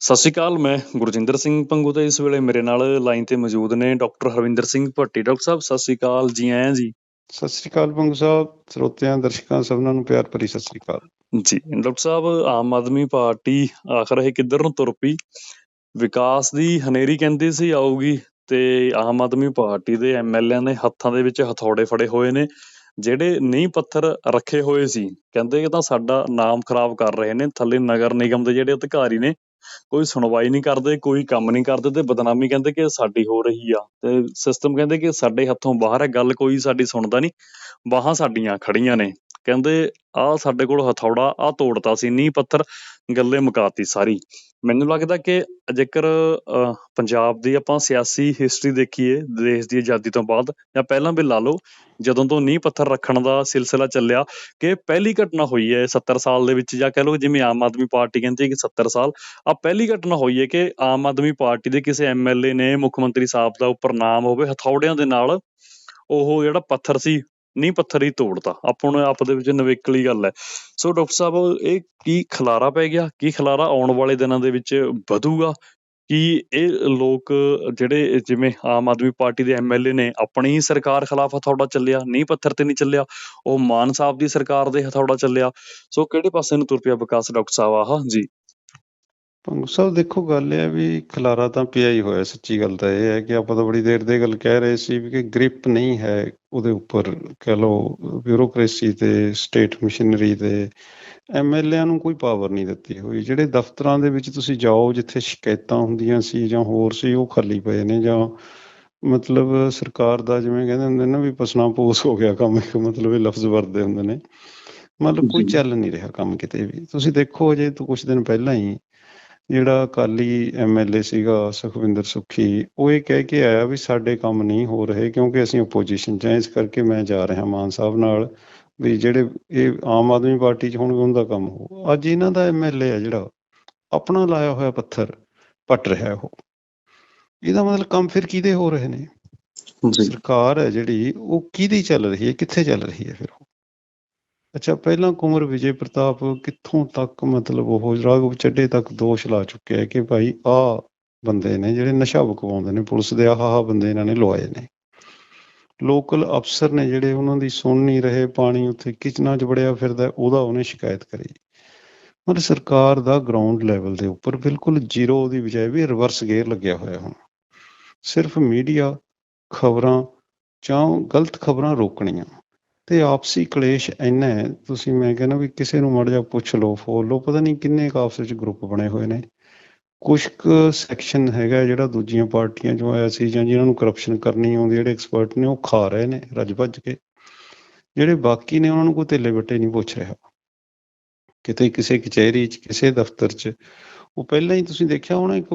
ਸਤਿ ਸ਼੍ਰੀ ਅਕਾਲ ਮੈਂ ਗੁਰਜਿੰਦਰ ਸਿੰਘ ਪੰਗੂ ਤੇ ਇਸ ਵੇਲੇ ਮੇਰੇ ਨਾਲ ਲਾਈਨ ਤੇ ਮੌਜੂਦ ਨੇ ਡਾਕਟਰ ਹਰਵਿੰਦਰ ਸਿੰਘ ਭੱਟੀ। ਡਾਕਟਰ ਸਾਹਿਬ ਸਤਿ ਸ਼੍ਰੀ ਅਕਾਲ ਜੀ ਆਇਆਂ ਜੀ? ਸਤਿ ਸ੍ਰੀ ਅਕਾਲ ਪੰਗੂ ਸਾਹਿਬ ਸਰੋਤਿਆਂ ਦਰਸ਼ਕਾਂ ਸਭਨਾਂ ਨੂੰ ਪਿਆਰ ਭਰੀ ਸਤਿ ਸ੍ਰੀ ਅਕਾਲ। ਜੀ ਡਾਕਟਰ ਸਾਹਿਬ ਆਮ ਆਦਮੀ ਪਾਰਟੀ ਆਖਰ ਇਹ ਕਿੱਧਰ ਨੂੰ ਤੁਰ ਪਈ? ਵਿਕਾਸ ਦੀ ਹਨੇਰੀ ਕਹਿੰਦੇ ਸੀ ਆਊਗੀ ਤੇ ਆਮ ਆਦਮੀ ਪਾਰਟੀ ਦੇ ਐਮਐਲਏ ਨੇ ਹੱਥਾਂ ਦੇ ਵਿੱਚ ਹਥੌੜੇ ਫੜੇ ਹੋਏ ਨੇ ਜਿਹੜੇ ਨੀਂਹ ਪੱਥਰ ਰੱਖੇ ਹੋਏ ਸੀ। ਕਹਿੰਦੇ ਕਿ ਤਾਂ ਸਾਡਾ ਨਾਮ ਖਰਾਬ ਕਰ ਰਹੇ ਨੇ ਥੱਲੇ ਨਗਰ ਨਿਗਮ ਦੇ ਜਿਹੜੇ ਅਧਿਕਾਰੀ ਨੇ ਕੋਈ ਸੁਣਵਾਈ ਨਹੀਂ ਕਰਦੇ, ਕੋਈ ਕੰਮ ਨਹੀਂ ਕਰਦੇ ਤੇ ਬਦਨਾਮੀ ਕਹਿੰਦੇ ਕਿ ਸਾਡੀ ਹੋ ਰਹੀ ਆ ਤੇ ਸਿਸਟਮ ਕਹਿੰਦੇ ਕਿ ਸਾਡੇ ਹੱਥੋਂ ਬਾਹਰ ਹੈ, ਗੱਲ ਕੋਈ ਸਾਡੀ ਸੁਣਦਾ ਨਹੀਂ, ਬਾਹਾਂ ਸਾਡੀਆਂ ਖੜੀਆਂ ਨੇ, ਕਹਿੰਦੇ ਆ ਸਾਡੇ ਕੋਲ ਹਥੌੜਾ ਆ ਤੋੜਤਾ ਸੀ, ਨੀਂਹ ਪੱਥਰ, ਗੱਲੇ ਮੁਕਾਤੀ ਸਾਰੀ। ਮੈਨੂੰ ਲੱਗਦਾ ਕਿ ਜੇਕਰ ਪੰਜਾਬ ਦੀ ਆਪਾਂ ਸਿਆਸੀ ਹਿਸਟਰੀ ਦੇਖੀਏ, ਦੇਸ਼ ਦੀ ਆਜ਼ਾਦੀ ਤੋਂ ਬਾਅਦ, ਜਾਂ ਪਹਿਲਾਂ ਵੀ ਲਾ ਲਓ, ਜਦੋਂ ਤੋਂ ਨੀਂਹ ਪੱਥਰ ਰੱਖਣ ਦਾ ਸਿਲਸਿਲਾ ਚੱਲਿਆ, ਕਿ ਪਹਿਲੀ ਘਟਨਾ ਹੋਈ ਹੈ 70 ਸਾਲ ਦੇ ਵਿੱਚ, ਜਾਂ ਕਹਿ ਲਓ ਜਿਵੇਂ ਆਮ ਆਦਮੀ ਪਾਰਟੀ ਕਹਿੰਦੀ ਹੈ ਕਿ 70 ਸਾਲ ਆ ਪਹਿਲੀ ਘਟਨਾ ਹੋਈ ਹੈ ਕਿ ਆਮ ਆਦਮੀ ਪਾਰਟੀ ਦੇ ਕਿਸੇ ਐਮਐਲਏ ਨੇ ਮੁੱਖ ਮੰਤਰੀ ਸਾਹਿਬ ਦਾ ਉੱਪਰ ਨਾਮ ਹੋਵੇ, ਹਥੌੜਿਆਂ ਦੇ ਨਾਲ ਉਹ ਜਿਹੜਾ ਪੱਥਰ ਸੀ ਨੀਂਹ ਪੱਥਰ ਹੀ ਤੋੜਤਾ। ਆਪਾਂ ਨੂੰ ਆਪ ਦੇ ਵਿੱਚ ਨਵੇਕਲੀ ਗੱਲ ਹੈ। ਸੋ ਡਾਕਟਰ ਸਾਹਿਬ, ਇਹ ਕੀ ਖਲਾਰਾ ਪੈ ਗਿਆ? ਕੀ ਖਲਾਰਾ ਆਉਣ ਵਾਲੇ ਦਿਨਾਂ ਦੇ ਵਿੱਚ ਵਧੂਗਾ? ਕਿ ਇਹ ਲੋਕ ਜਿਹੜੇ ਜਿਵੇਂ ਆਮ ਆਦਮੀ ਪਾਰਟੀ ਦੇ ਐਮਐਲਏ ਨੇ, ਆਪਣੀ ਹੀ ਸਰਕਾਰ ਖਿਲਾਫ ਹਥੌੜਾ ਚੱਲਿਆ, ਨੀਂਹ ਪੱਥਰ ਤੇ ਨਹੀਂ ਚੱਲਿਆ, ਉਹ ਮਾਨ ਸਾਹਿਬ ਦੀ ਸਰਕਾਰ ਦੇ ਹਥੌੜਾ ਚੱਲਿਆ। ਸੋ ਕਿਹੜੇ ਪਾਸੇ ਨੂੰ ਤੁਰ ਪਿਆ ਵਿਕਾਸ ਡਾਕਟਰ ਸਾਹਿਬ? ਆਹ, ਜੀ। ਪੰਗੂ ਸਾਹਿਬ ਦੇਖੋ ਗੱਲ ਇਹ ਹੈ ਵੀ ਖਲਾਰਾ ਤਾਂ ਪਿਆ ਹੀ ਹੋਇਆ ਸੱਚੀ ਗੱਲ ਤਾਂ ਇਹ ਹੈ ਕਿ ਆਪਾਂ ਤਾਂ ਬੜੀ ਦੇਰ ਦੇ ਗੱਲ ਕਹਿ ਰਹੇ ਸੀ ਵੀ ਕਿ ਗ੍ਰਿਪ ਨਹੀਂ ਹੈ ਉਹਦੇ ਉੱਪਰ ਕਹ ਲਓ ਬਿਊਰੋਕ੍ਰੇਸੀ ਤੇ ਸਟੇਟ ਮਸ਼ੀਨਰੀ ਤੇ ਐਮਐਲਏਆਂ ਨੂੰ ਕੋਈ ਪਾਵਰ ਨਹੀਂ ਦਿੱਤੀ ਹੋਈ। ਜਿਹੜੇ ਦਫ਼ਤਰਾਂ ਦੇ ਵਿੱਚ ਤੁਸੀਂ ਜਾਓ ਜਿੱਥੇ ਸ਼ਿਕਾਇਤਾਂ ਹੁੰਦੀਆਂ ਸੀ ਜਾਂ ਹੋਰ ਸੀ ਉਹ ਖਾਲੀ ਪਏ ਨੇ ਜਾਂ ਮਤਲਬ ਸਰਕਾਰ ਦਾ ਜਿਵੇਂ ਕਹਿੰਦੇ ਹੁੰਦੇ ਨੇ ਨਾ ਵੀ ਪਸਣਾ ਪੋਸ ਹੋ ਗਿਆ ਕੰਮ ਇੱਕ ਮਤਲਬ ਇਹ ਲਫ਼ਜ਼ ਵਰਤਦੇ ਹੁੰਦੇ ਨੇ। ਮਤਲਬ ਕੋਈ। ਚੱਲ ਨਹੀਂ ਰਿਹਾ ਕੰਮ ਕਿਤੇ ਵੀ। ਤੁਸੀਂ ਦੇਖੋ ਜੇ ਤੋਂ ਕੁਝ ਦਿਨ ਪਹਿਲਾਂ ਹੀ ਜਿਹੜਾ ਅਕਾਲੀ ਐਮਐਲਏ ਸੀਗਾ ਸੁਖਵਿੰਦਰ ਸੁੱਖੀ ਉਹ ਇਹ ਕਹਿ ਕੇ ਆਇਆ ਵੀ ਸਾਡੇ ਕੰਮ ਨਹੀਂ ਹੋ ਰਹੇ ਕਿਉਂਕਿ ਅਸੀਂ ਆਪੋਜੀਸ਼ਨ 'ਚ ਹਾਂ ਇਸ ਕਰਕੇ ਮੈਂ ਜਾ ਰਿਹਾ ਮਾਨ ਸਾਹਿਬ ਨਾਲ ਵੀ ਜਿਹੜੇ ਇਹ ਆਮ ਆਦਮੀ ਪਾਰਟੀ 'ਚ ਹੋਣਗੇ ਉਹਨਾਂ ਦਾ ਕੰਮ ਹੋ। ਅੱਜ ਇਹਨਾਂ ਦਾ ਐਮਐਲਏ ਹੈ ਜਿਹੜਾ ਆਪਣਾ ਲਾਇਆ ਹੋਇਆ ਪੱਥਰ ਪੱਟ ਰਿਹਾ ਉਹ। ਇਹਦਾ ਮਤਲਬ ਕੰਮ ਫਿਰ ਕਿਹਦੇ ਹੋ ਰਹੇ ਨੇ? ਸਰਕਾਰ ਹੈ ਜਿਹੜੀ ਉਹ ਕਿਹਦੀ ਚੱਲ ਰਹੀ ਹੈ ਕਿੱਥੇ ਚੱਲ ਰਹੀ ਹੈ ਫਿਰ ਉਹ? ਅੱਛਾ, ਪਹਿਲਾਂ ਕੁੰਵਰ ਵਿਜੇ ਪ੍ਰਤਾਪ ਕਿੱਥੋਂ ਤੱਕ ਮਤਲਬ ਉਹ ਰਾਘਵ ਚੱਡੇ ਤੱਕ ਦੋਸ਼ ਲਾ ਚੁੱਕਿਆ ਹੈ ਕਿ ਭਾਈ ਆਹ ਬੰਦੇ ਨੇ ਜਿਹੜੇ ਨਸ਼ਾ ਵਿਕਵਾਉਂਦੇ ਨੇ, ਪੁਲਿਸ ਦੇ ਆਹ ਆਹ ਬੰਦੇ ਇਹਨਾਂ ਨੇ ਲਵਾਏ ਨੇ। ਲੋਕਲ ਅਫਸਰ ਨੇ ਜਿਹੜੇ ਉਹਨਾਂ ਦੀ ਸੁਣ ਨਹੀਂ ਰਹੇ, ਪਾਣੀ ਉੱਥੇ ਕਿਚਨਾ 'ਚ ਵੜਿਆ ਫਿਰਦਾ, ਉਹਦਾ ਉਹਨੇ ਸ਼ਿਕਾਇਤ ਕਰੀ। ਮਤਲਬ ਸਰਕਾਰ ਦਾ ਗਰਾਊਂਡ ਲੈਵਲ ਦੇ ਉੱਪਰ ਬਿਲਕੁਲ ਜ਼ੀਰੋ ਉਹਦੀ ਬਜਾਏ ਵੀ ਰਿਵਰਸ ਗੇਅਰ ਲੱਗਿਆ ਹੋਇਆ ਹੁਣ। ਸਿਰਫ ਮੀਡੀਆ ਖਬਰਾਂ ਜਾਂ ਗਲਤ ਖਬਰਾਂ ਰੋਕਣੀਆਂ। ਤੇ ਆਪਸੀ ਕਲੇਸ਼ ਇੰਨਾ ਹੈ, ਤੁਸੀਂ ਮੈਂ ਕਹਿੰਦਾ ਵੀ ਕਿਸੇ ਨੂੰ ਮੜ ਜਾ ਪੁੱਛ ਲਓ ਫੋਲ ਲਓ, ਪਤਾ ਨਹੀਂ ਕਿੰਨੇ ਕੁ ਆਪਸ ਵਿੱਚ ਗਰੁੱਪ ਬਣੇ ਹੋਏ ਨੇ। ਕੁਝ ਕੁ ਸੈਕਸ਼ਨ ਹੈਗਾ ਜਿਹੜਾ ਦੂਜੀਆਂ ਪਾਰਟੀਆਂ ਚੋਂ ਆਇਆ ਸੀ ਜਾਂ ਜਿਨ੍ਹਾਂ ਨੂੰ ਕਰਪਸ਼ਨ ਕਰਨੀ ਆਉਂਦੀ, ਜਿਹੜੇ ਐਕਸਪਰਟ ਨੇ ਉਹ ਖਾ ਰਹੇ ਨੇ, ਰੱਜ ਭੱਜ ਕੇ। ਜਿਹੜੇ ਬਾਕੀ ਨੇ ਉਹਨਾਂ ਨੂੰ ਕੋਈ ਧੇਲੇ ਬੱਟੇ ਨਹੀਂ ਪੁੱਛ ਰਿਹਾ। ਕਿਤੇ ਕਿਸੇ ਕਚਹਿਰੀ 'ਚ, ਕਿਸੇ ਦਫ਼ਤਰ 'ਚ ਉਹ ਪਹਿਲਾਂ ਹੀ ਤੁਸੀਂ ਦੇਖਿਆ ਹੋਣਾ ਇੱਕ